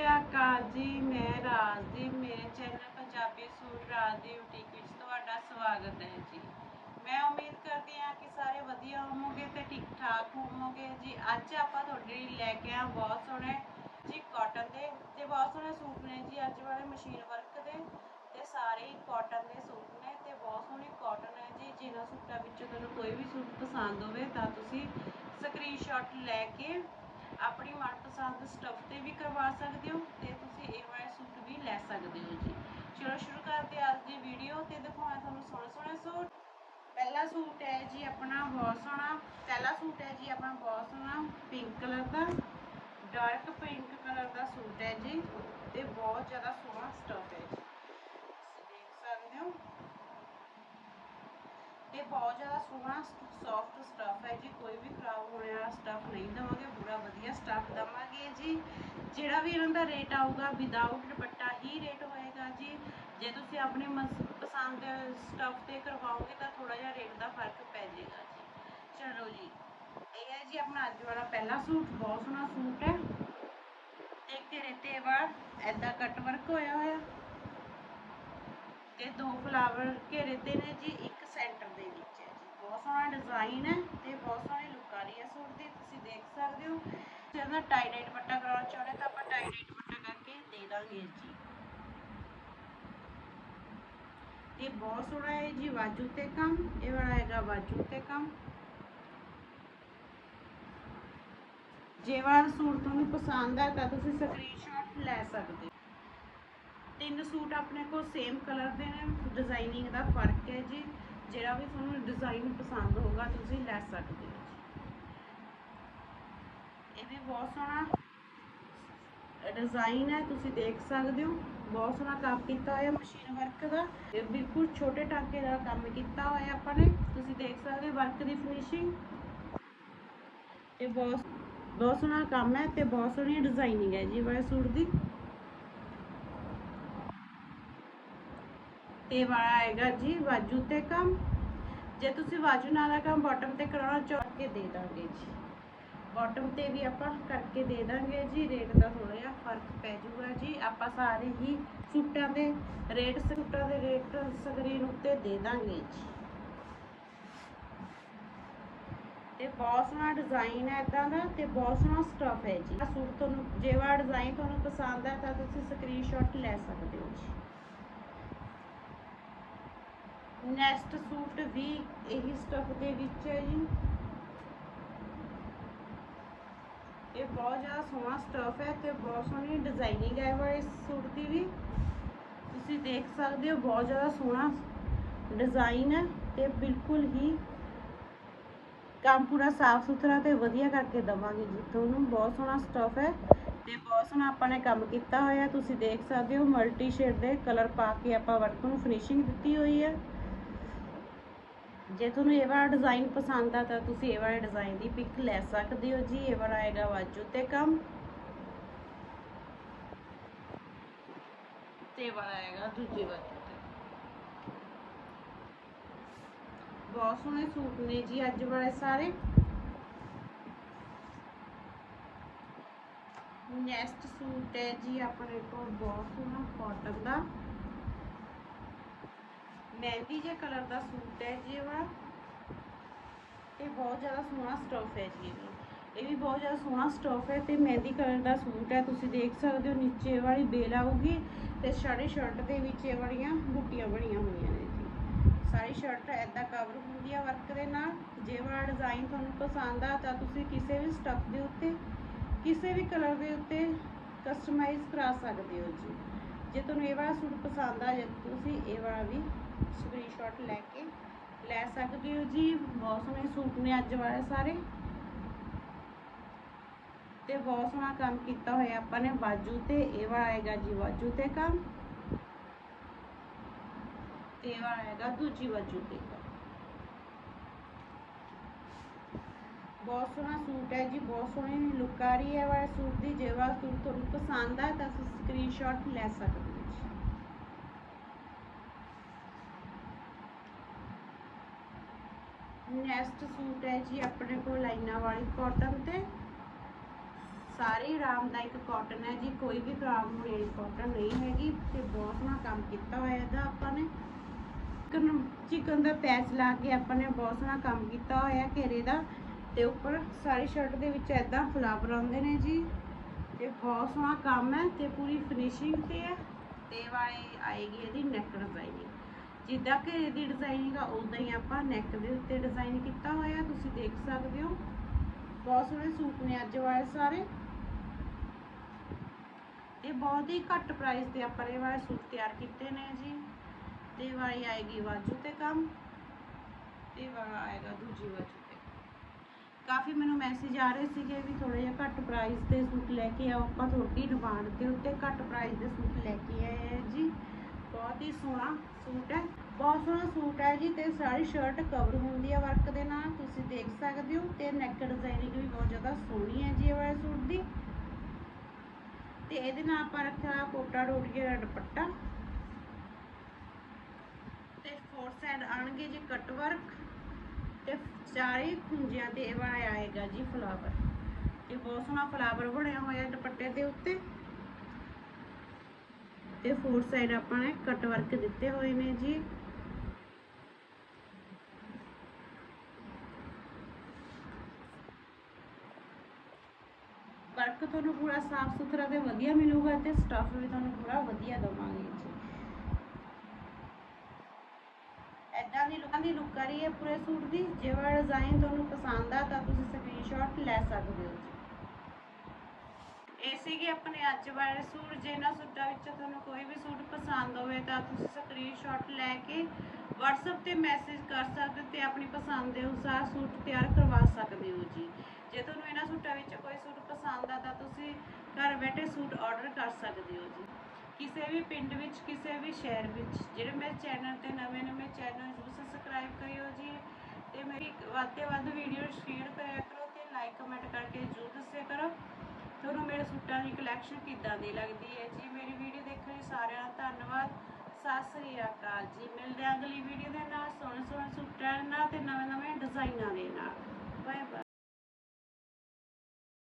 ਅਕਾਲ ਜੀ, ਮੈਂ ਰਾਜਦੀਪ ਮੇਰੇ channel Punjabi suit Rajdeep boutique ਵਿੱਚ ਤੁਹਾਡਾ ਸਵਾਗਤ ਹੈ ਜੀ। ਮੈਂ ਉਮੀਦ ਕਰਦੀ ਹਾਂ ਕਿ ਸਾਰੇ ਵਧੀਆ ਹੋਵੋਗੇ ਤੇ ਠੀਕ ਠਾਕ ਹੋਵੋਗੇ ਜੀ। ਅੱਜ ਆਪਾਂ ਤੁਹਾਡੇ ਲਈ ਲੈ ਕੇ ਆਏ ਬਹੁਤ ਸੋਹਣੇ ਜੀ ਕਾਟਨ ਦੇ ਤੇ ਬਹੁਤ ਸੋਹਣੇ ਸੂਟ ਨੇ ਜੀ, ਅੱਜ ਵਾਲੇ ਮਸ਼ੀਨ ਵਰਕ ਦੇ ਤੇ ਸਾਰੇ ਕਾਟਨ ਦੇ ਸੂਟ ਨੇ ਤੇ ਬਹੁਤ ਸੋਹਣੀ ਕਾਟਨ ਹੈ ਜੀ। ਜਿਨ੍ਹਾਂ ਸੂਟਾਂ ਵਿੱਚੋਂ ਤੁਹਾਨੂੰ ਕੋਈ ਵੀ ਸੂਟ ਪਸੰਦ ਹੋਵੇ ਤਾਂ ਤੁਸੀਂ ਸਕਰੀਨਸ਼ਾਟ ਲੈ ਕੇ ਆਪਣੀ ਮਨਪਸੰਦ ਸਟੱਫ ਤੇ ਵੀ ਕਰਵਾ ਸਕਦੇ ਹੋ ਤੇ ਤੁਸੀਂ ਇਹ ਵਾਲੇ ਸੂਟ ਵੀ ਲੈ ਸਕਦੇ ਹੋ ਜੀ। ਚਲੋ ਸ਼ੁਰੂ ਕਰਦੇ ਅੱਜ ਦੀ ਵੀਡੀਓ ਤੇ ਦਿਖਾਉਣਾ ਤੁਹਾਨੂੰ ਸੋਹਣੇ ਸੋਹਣੇ ਸੂਟ ਪਹਿਲਾ ਸੂਟ ਹੈ ਜੀ ਆਪਣਾ ਬਹੁਤ ਸੋਹਣਾ। ਪਹਿਲਾ ਸੂਟ ਹੈ ਜੀ ਆਪਣਾ ਬਹੁਤ ਸੋਹਣਾ ਪਿੰਕ ਕਲਰ ਦਾ। ਡਾਰਕ ਪਿੰਕ ਕਲਰ ਦਾ ਸੂਟ ਹੈ ਜੀ। ਤੇ ਬਹੁਤ ਜ਼ਿਆਦਾ ਸੋਹਣਾ ਸਟੱਫ ਹੈ ਜੀ ਤੁਸੀਂ ਦੇਖ ਸਕਦੇ ਹੋ ਇਹ ਬਹੁਤ ਜ਼ਿਆਦਾ ਸੋਹਣਾ ਸੌਫਟ ਸਟਫ ਹੈ ਜੀ, ਕੋਈ ਵੀ ਖਰਾਬ ਹੋਣ ਵਾਲਾ ਸਟਫ ਨਹੀਂ ਦਵਾਂਗੇ, ਪੂਰਾ ਵਧੀਆ ਸਟਫ ਦਵਾਂਗੇ ਜੀ। ਜਿਹੜਾ ਵੀ ਇਹਨਾਂ ਦਾ ਰੇਟ ਆਊਗਾ ਵਿਦਆਊਟ ਦੁਪੱਟਾ ਹੀ ਰੇਟ ਹੋਏਗਾ ਜੀ। ਜੇ ਤੁਸੀਂ ਆਪਣੇ ਮਸ- ਪਸੰਦ ਸਟਫ ਤੇ ਕਰਵਾਓਗੇ ਤਾਂ ਥੋੜਾ ਜਿਹਾ ਰੇਟ ਦਾ ਫ਼ਰਕ ਪੈ ਜਾਏਗਾ ਜੀ। ਚਲੋ ਜੀ, ਇਹ ਹੈ ਜੀ ਆਪਣਾ ਅੱਜ ਵਾਲਾ ਪਹਿਲਾ ਸੂਟ, ਬਹੁਤ ਸੋਹਣਾ ਸੂਟ ਹੈ। ਤੇ ਘੇਰੇ ਤੇ ਬਾਅਦ ਐਦਾਂ ਕੱਟ ਵਰਕ ਹੋਇਆ ਹੋਇਆ। ਤੇ ਦੋ ਫਲਾਵਰ ਘੇਰੇ ਤੇ ਨੇ ਜੀ, ਇੱਕ ਸੈਂਟਰ ਦੇ ਵਿੱਚ ਹੈ ਜੀ। ਬਹੁਤ ਸੋਹਣਾ ਡਿਜ਼ਾਈਨ ਹੈ ਤੇ ਬਹੁਤ ਸੋਹਣੀ ਲੁੱਕ ਆ ਰਹੀ ਹੈ ਸੂਟ ਦੀ, ਤੁਸੀਂ ਦੇਖ ਸਕਦੇ ਹੋ। ਜੇ ਉਹਦਾ ਟਾਈ ਡਾਈ ਦੁਪੱਟਾ ਕਰਾਉਣਾ ਚਾਹੁੰਦੇ ਤਾਂ ਆਪਾਂ ਟਾਈ ਡਾਈ ਦੁਪੱਟਾ ਕਰਕੇ ਦੇ ਦਾਂਗੇ ਜੀ। ਇਹ ਬਹੁਤ ਸੋਹਣਾ ਹੈ ਜੀ ਬਾਜੂ ਤੇ ਕੰਮ, ਇਹ ਵਾਲਾ ਹੈਗਾ ਬਾਜੂ ਤੇ ਕੰਮ। ਜੇ ਵਾਲਾ ਸੂਟ ਤੁਹਾਨੂੰ ਪਸੰਦ ਹੈ ਤਾਂ ਤੁਸੀਂ ਸਕਰੀਨਸ਼ਾਟ ਲੈ ਸਕਦੇ ਹੋ। ਤਿੰਨ ਸੂਟ ਆਪਣੇ ਕੋਲ ਸੇਮ ਕਲਰ ਦੇ ਨੇ ਡਿਜ਼ਾਈਨਿੰਗ ਦਾ ਫ਼ਰਕ ਹੈ ਜੀ। ਜਿਹੜਾ ਵੀ ਤੁਹਾਨੂੰ ਡਿਜ਼ਾਈਨ ਪਸੰਦ ਹੋਗਾ ਤੁਸੀਂ ਲੈ ਸਕਦੇ ਹੋ ਇਹ ਵੀ ਬਹੁਤ ਸੋਹਣਾ ਡਿਜ਼ਾਈਨ ਹੈ, ਤੁਸੀਂ ਦੇਖ ਸਕਦੇ ਹੋ। ਬਹੁਤ ਸੋਹਣਾ ਕੰਮ ਕੀਤਾ ਹੋਇਆ ਮਸ਼ੀਨ ਵਰਕ ਦਾ। ਇਹ ਬਿਲਕੁਲ ਛੋਟੇ ਟਾਂਕੇ ਦਾ ਕੰਮ ਕੀਤਾ ਹੋਇਆ ਆਪਾਂ ਨੇ। ਤੁਸੀਂ ਦੇਖ ਸਕਦੇ ਹੋ ਵਰਕ ਦੀ ਫਿਨਿਸ਼ਿੰਗ ਇਹ ਬਹੁਤ ਬਹੁਤ ਸੋਹਣਾ ਕੰਮ ਹੈ ਤੇ ਬਹੁਤ ਸੋਹਣੀ ਡਿਜ਼ਾਈਨਿੰਗ ਹੈ ਜੀ ਵਾਲੇ ਸੂਟ ਦੀ। ਤੇ ਵਾਲਾ ਆਏਗਾ ਜੀ ਬਾਜੂ ਤੇ ਕੰਮ। ਜੇ ਤੁਸੀਂ ਬਾਜੂ ਨਾਲ ਦਾ ਕੰਮ ਬਾਟਮ ਤੇ ਕਰਾਉਣਾ ਚਾਹ ਕੇ ਦੇ ਦਾਂਗੇ ਜੀ। ਬਾਟਮ ਤੇ ਵੀ ਆਪਾਂ ਕਰਕੇ ਦੇ ਦਾਂਗੇ ਜੀ ਰੇਟ ਦਾ ਥੋੜਾ ਜਿਹਾ ਫ਼ਰਕ ਪੈ ਜਾਊਗਾ ਜੀ। ਆਪਾਂ ਸਾਰੇ ਹੀ ਸੂਟਾਂ ਦੇ ਰੇਟ ਸੂਟਾਂ ਦੇ ਰੇਟ ਸਕਰੀਨ ਉੱਤੇ ਦੇ ਦਾਂਗੇ ਜੀ। ਤੇ ਬਹੁਤ ਸੋਹਣਾ ਡਿਜ਼ਾਈਨ ਹੈ ਇਦਾਂ ਦਾ ਤੇ ਬਹੁਤ ਸੋਹਣਾ ਸਟਫ ਹੈ ਜੀ। ਆਹ ਸੂਟ ਤੁਹਾਨੂੰ, ਜੇ ਵਾ ਡਿਜ਼ਾਈਨ ਤੁਹਾਨੂੰ ਪਸੰਦ ਹੈ ਤਾਂ ਤੁਸੀਂ ਸਕਰੀਨਸ਼ਾਟ ਲੈ ਸਕਦੇ ਹੋ ਜੀ। ਨੈਕਸਟ ਸੂਟ ਵੀ ਇਹੀ ਸਟਫ ਦੇ ਵਿੱਚ ਹੈ ਜੀ। ਇਹ ਬਹੁਤ ਜ਼ਿਆਦਾ ਸੋਹਣਾ ਸਟਫ ਹੈ ਤੇ ਬਹੁਤ ਸੋਹਣੀ ਡਿਜ਼ਾਈਨਿੰਗ ਹੈ ਵਾਲੇ ਸੂਟ ਦੀ ਵੀ। ਤੁਸੀਂ ਦੇਖ ਸਕਦੇ ਹੋ ਬਹੁਤ ਜ਼ਿਆਦਾ ਸੋਹਣਾ ਡਿਜ਼ਾਈਨ ਹੈ ਤੇ ਬਿਲਕੁਲ ਹੀ ਕੰਮ ਪੂਰਾ ਸਾਫ਼ ਸੁਥਰਾ ਤੇ ਵਧੀਆ ਕਰਕੇ ਦਵਾਂਗੇ ਜੀ ਤੁਹਾਨੂੰ। ਬਹੁਤ ਸੋਹਣਾ ਸਟਫ ਹੈ ਤੇ ਬਹੁਤ ਸੋਹਣਾ ਆਪਾਂ ਨੇ ਕੰਮ ਕੀਤਾ ਹੋਇਆ। ਤੁਸੀਂ ਦੇਖ ਸਕਦੇ ਹੋ ਮਲਟੀ ਸ਼ੇਡ ਦੇ ਕਲਰ ਪਾ ਕੇ ਆਪਾਂ ਵਰਕ ਨੂੰ ਫਿਨਿਸ਼ਿੰਗ ਦਿੱਤੀ ਹੋਈ ਹੈ। ਜੇ ਤੁਹਾਨੂੰ ਇਹ ਵਾਲਾ ਡਿਜ਼ਾਈਨ ਪਸੰਦ ਆ ਤਾਂ ਤੁਸੀਂ ਇਹ ਵਾਲੇ ਡਿਜ਼ਾਈਨ ਦੀ ਪਿਕ ਲੈ ਸਕਦੇ ਹੋ ਜੀ, ਇਹ ਵਾਲਾ ਆਏਗਾ ਬਾਜੂ ਤੇ ਕੰਮ। ਤੇ ਵਾਲਾ ਆਏਗਾ ਦੂਜੀ ਬਾਜੂ ਤੇ ਬਹੁਤ ਸੋਹਣੇ ਸੂਟ ਨੇ ਜੀ ਅੱਜ ਵਾਲੇ ਸਾਰੇ। ਨੈਕਸਟ ਸੂਟ ਹੈ ਜੀ ਆਪਣੇ ਕੋਲ ਬਹੁਤ ਸੋਹਣਾ ਕਾਟਨ ਦਾ। ਮਹਿੰਦੀ ਜੇ ਕਲਰ ਦਾ ਸੂਟ ਹੈ ਜੀ ਇਹ ਵਾਲਾ ਇਹ ਬਹੁਤ ਜ਼ਿਆਦਾ ਸੋਹਣਾ ਸਟਫ ਹੈ ਜੀ ਇਹ ਵੀ ਇਹ ਵੀ ਬਹੁਤ ਜ਼ਿਆਦਾ ਸੋਹਣਾ ਸਟਫ ਹੈ ਤੇ ਮਹਿੰਦੀ ਕਲਰ ਦਾ ਸੂਟ ਹੈ। ਤੁਸੀਂ ਦੇਖ ਸਕਦੇ ਹੋ ਨੀਚੇ ਵਾਲੀ ਬੇਲ ਆਊਗੀ ਤੇ ਸਾਰੀ ਸ਼ਰਟ ਦੇ ਵਿੱਚ ਇਹ ਵਾਲੀਆਂ ਬੁੱਟੀਆਂ ਬਣੀਆਂ ਹੋਈਆਂ ਨੇ ਜੀ। ਸਾਰੀ ਸ਼ਰਟ ਐਦਾਂ ਕਵਰ ਹੁੰਦੀ ਆ ਵਰਕ ਦੇ ਨਾਲ। ਜੇ ਵਾਲਾ ਡਿਜ਼ਾਈਨ ਤੁਹਾਨੂੰ ਪਸੰਦ ਆ ਤਾਂ ਤੁਸੀਂ ਕਿਸੇ ਵੀ ਸਟਫ ਦੇ ਉੱਤੇ, ਕਿਸੇ ਵੀ ਕਲਰ ਦੇ ਉੱਤੇ ਕਸਟਮਾਈਜ਼ ਕਰਾ ਸਕਦੇ ਹੋ ਜੀ। ਜੇ ਤੁਹਾਨੂੰ ਇਹ ਵਾਲਾ ਸੂਟ ਪਸੰਦ ਆ, ਜੇ ਤੁਸੀਂ ਇਹ ਵਾਲਾ ਵੀ ਸਕਰੀਨਸ਼ਾਟ ਲੈ ਕੇ ਲੈ ਸਕਦੇ ਹੋ ਜੀ। ਬਹੁਤ ਸੋਹਣੇ ਸੂਟ ਨੇ ਅੱਜ ਵਾਲੇ ਸਾਰੇ। ਤੇ ਬਹੁਤ ਸੋਹਣਾ ਕੰਮ ਕੀਤਾ ਹੋਇਆ ਆਪਾਂ ਨੇ ਬਾਜੂ ਤੇ। ਇਹ ਵਾਲਾ ਆਏਗਾ ਜੀ ਬਾਜੂ ਤੇ ਕੰਮ। ਤੇ ਇਹ ਵਾਲਾ ਆਏਗਾ ਦੂਜੀ ਬਾਜੂ ਤੇ ਕੰਮ। ਬਹੁਤ ਸੋਹਣਾ ਸੂਟ ਹੈ ਜੀ, ਬਹੁਤ ਸੋਹਣੀ ਲੁੱਕ ਆ ਰਹੀ ਹੈ ਵਾਲੇ ਸੂਟ ਦੀ। ਜੇ ਵਾਲਾ ਸੂਟ ਤੁਹਾਨੂੰ ਪਸੰਦ ਆ ਤਾਂ ਤੁਸੀਂ ਸਕਰੀਨਸ਼ਾਟ ਲੈ ਸਕਦੇ ਹੋ ਜੀ ਨੈਕਸਟ ਸੂਟ ਹੈ ਜੀ ਆਪਣੇ ਕੋਲ ਲਾਈਨਾਂ ਵਾਲੀ ਕਾਟਨ ਤੇ। ਸਾਰੀ ਆਰਾਮਦਾਇਕ ਕਾਟਨ ਹੈ ਜੀ, ਕੋਈ ਵੀ ਖਰਾਬ ਹੋਣ ਵਾਲੀ ਕਾਟਨ ਨਹੀਂ ਹੈਗੀ ਤੇ ਬਹੁਤ ਸੋਹਣਾ ਕੰਮ ਕੀਤਾ ਹੋਇਆ ਇਹਦਾ ਆਪਾਂ ਨੇ। ਚਿਕਨ ਚਿਕਨ ਦਾ ਪੈਚ ਲਾ ਕੇ ਆਪਾਂ ਨੇ ਬਹੁਤ ਸੋਹਣਾ ਕੰਮ ਕੀਤਾ ਹੋਇਆ ਘੇਰੇ ਦਾ ਤੇ ਉੱਪਰ ਸਾਰੀ ਸ਼ਰਟ ਦੇ ਵਿੱਚ ਐਦਾਂ ਫਲਾਵਰ ਆਉਂਦੇ ਨੇ ਜੀ। ਤੇ ਬਹੁਤ ਸੋਹਣਾ ਕੰਮ ਹੈ ਤੇ ਪੂਰੀ ਫਿਨਿਸ਼ਿੰਗ ਤੇ ਹੈ। ਤੇ ਵਾਲੀ ਆਏਗੀ ਇਹਦੀ ਨੈਕ ਡਿਜ਼ਾਈਨਿੰਗ ਜਿੱਦਾਂ ਘੇਰੇ ਦੀ ਡਿਜ਼ਾਈਨਿੰਗ ਆ ਉਦਾਂ ਹੀ ਆਪਾਂ ਨੈਕ ਦੇ ਉੱਤੇ ਡਿਜ਼ਾਈਨ ਕੀਤਾ ਹੋਇਆ, ਤੁਸੀਂ ਦੇਖ ਸਕਦੇ ਹੋ। ਬਹੁਤ ਸੋਹਣੇ ਸੂਟ ਨੇ ਅੱਜ ਵਾਲੇ ਸਾਰੇ। ਤੇ ਬਹੁਤ ਹੀ ਘੱਟ ਪ੍ਰਾਈਸ ਤੇ ਆਪਾਂ ਇਹ ਵਾਲੇ ਸੂਟ ਤਿਆਰ ਕੀਤੇ ਨੇ ਜੀ। ਤੇ ਵਾਲੀ ਆਏਗੀ ਬਾਜੂ ਤੇ ਕੰਮ, ਤੇ ਵਾਲਾ ਆਏਗਾ ਦੂਜੀ ਬਾਜੂ ਤੇ ਕਾਫੀ ਮੈਨੂੰ ਮੈਸੇਜ ਆ ਰਹੇ ਸੀਗੇ ਵੀ ਥੋੜੇ ਜਿਹਾ ਘੱਟ ਪ੍ਰਾਈਸ ਦੇ ਸੂਟ ਲੈ ਕੇ ਆਓ। ਆਪਾਂ ਤੁਹਾਡੀ ਡਿਮਾਂਡ ਦੇ ਉੱਤੇ ਘੱਟ ਪ੍ਰਾਈਸ ਦੇ ਸੂਟ ਲੈ ਕੇ ਆਏ ਆ ਜੀ। ਬਹੁਤ ਹੀ ਸੋਹਣਾ ਸੂਟ ਹੈ। ਬਹੁਤ ਸੋਹਣਾ ਸੂਟ ਹੈ ਜੀ ਤੇ ਸਾਰੀ ਸ਼ਰਟ ਕਵਰ ਹੁੰਦੀ ਹੈ ਵਰਕ ਦੇ ਨਾਲ। ਤੁਸੀਂ ਦੇਖ ਸਕਦੇ ਹੋ ਤੇ ਨੈਕ ਡਿਜ਼ਾਈਨਿੰਗ ਵੀ ਬਹੁਤ ਜ਼ਿਆਦਾ ਸੋਹਣੀ ਹੈ ਜੀ ਇਹ ਵਾਲੇ ਸੂਟ ਦੀ। ਤੇ ਇਹਦੇ ਨਾਲ ਆਪਾਂ ਰੱਖਿਆ ਕੋਟਾ ਡੋਰੀਏ ਦਾ ਦੁਪੱਟਾ। ਤੇ ਫੋਰ ਸਾਈਡ ਆਣਗੇ ਜੀ ਕਟ ਵਰਕ ਤੇ ਚਾਰੇ ਖੁੰਝਿਆਂ ਤੇ ਇਹ ਵਾਲਾ ਆਏਗਾ ਜੀ ਫਲਾਵਰ ਇਹ ਬਹੁਤ ਸੋਹਣਾ ਫਲਾਵਰ ਬਣਿਆ ਹੋਇਆ ਦੁਪੱਟੇ ਦੇ ਉੱਤੇ। ਤੇ ਫੋਰ ਸਾਈਡ ਆਪਾਂ ਨੇ ਕਟ ਵਰਕ ਦਿੱਤੇ ਹੋਏ ਨੇ ਜੀ। ਵਰਕ ਤੁਹਾਨੂੰ ਪੂਰਾ ਸਾਫ਼ ਸੁਥਰਾ ਤੇ ਵਧੀਆ ਮਿਲੂਗਾ ਤੇ ਸਟਫ ਵੀ ਤੁਹਾਨੂੰ ਪੂਰਾ ਵਧੀਆ ਦਵਾਂਗੇ ਜੀ। ਐਦਾਂ ਦੀ ਲੁੱਕਾਂ ਦੀ ਲੁੱਕ ਆ ਰਹੀ ਹੈ ਪੂਰੇ ਸੂਟ ਦੀ। ਜੇ ਵਾ ਡਿਜ਼ਾਈਨ ਤੁਹਾਨੂੰ ਪਸੰਦ ਆ ਤਾਂ ਤੁਸੀਂ ਸਕਰੀਨਸ਼ਾਟ ਲੈ ਸਕਦੇ ਹੋ ਜੀ। ਇਹ ਸੀਗੇ ਆਪਣੇ ਅੱਜ ਵਾਲੇ ਸੂਟ, ਜੇ ਇਹਨਾਂ ਸੂਟਾਂ ਵਿੱਚੋਂ ਤੁਹਾਨੂੰ ਕੋਈ ਵੀ ਸੂਟ ਪਸੰਦ ਹੋਵੇ ਤਾਂ ਤੁਸੀਂ ਸਕਰੀਨਸ਼ਾਟ ਲੈ ਕੇ WhatsApp ਤੇ ਮੈਸੇਜ ਕਰ ਸਕਦੇ ਹੋ ਤੇ ਆਪਣੀ ਪਸੰਦ ਦੇ ਅਨੁਸਾਰ ਸੂਟ ਤਿਆਰ ਕਰਵਾ ਸਕਦੇ ਹੋ ਜੀ। ਜੇ ਤੁਹਾਨੂੰ ਇਹਨਾਂ ਸੂਟਾਂ ਵਿੱਚ ਕੋਈ ਸੂਟ ਪਸੰਦ ਆ ਤਾਂ ਤੁਸੀਂ ਘਰ ਬੈਠੇ ਸੂਟ ਆਰਡਰ ਕਰ ਸਕਦੇ ਹੋ ਜੀ। ਕਿਸੇ ਵੀ ਪਿੰਡ ਵਿੱਚ, ਕਿਸੇ ਵੀ ਸ਼ਹਿਰ ਵਿੱਚ, ਜਿਹੜੇ ਮੇਰੇ ਚੈਨਲ ਤੇ ਨਵੇਂ ਨਵੇਂ ਚੈਨਲ ਨੂੰ ਸਬਸਕ੍ਰਾਈਬ ਕਰਿਓ ਜੀ ਤੇ ਮੇਰੀ ਵੱਧ ਤੋਂ ਵੱਧ ਵੀਡੀਓ ਸ਼ੇਅਰ ਕਰਿਆ ਕਰੋ ਤੇ ਲਾਈਕ ਕਮੈਂਟ ਕਰਕੇ ਜ਼ਰੂਰ ਦੱਸਿਆ ਕਰੋ। ਤੁਹਾਨੂੰ ਮੇਰੇ ਸੂਟਾਂ ਦੀ ਕਲੈਕਸ਼ਨ ਕਿੱਦਾਂ ਦੀ ਲੱਗਦੀ ਹੈ ਜੀ? ਮੇਰੀ ਵੀਡੀਓ ਦੇਖਣ ਲਈ ਸਾਰਿਆਂ ਦਾ ਧੰਨਵਾਦ। ਸਤਿ ਸ੍ਰੀ ਅਕਾਲ ਜੀ। ਮਿਲਦੇ ਹਾਂ ਅਗਲੀ ਵੀਡੀਓ ਦੇ ਨਾਲ। ਸੋਹਣੇ ਸੋਹਣੇ ਸੂਟਾਂ ਨਾਲ ਤੇ ਨਵੇਂ ਨਵੇਂ ਡਿਜ਼ਾਈਨਾਂ ਦੇ ਨਾਲ। Bye bye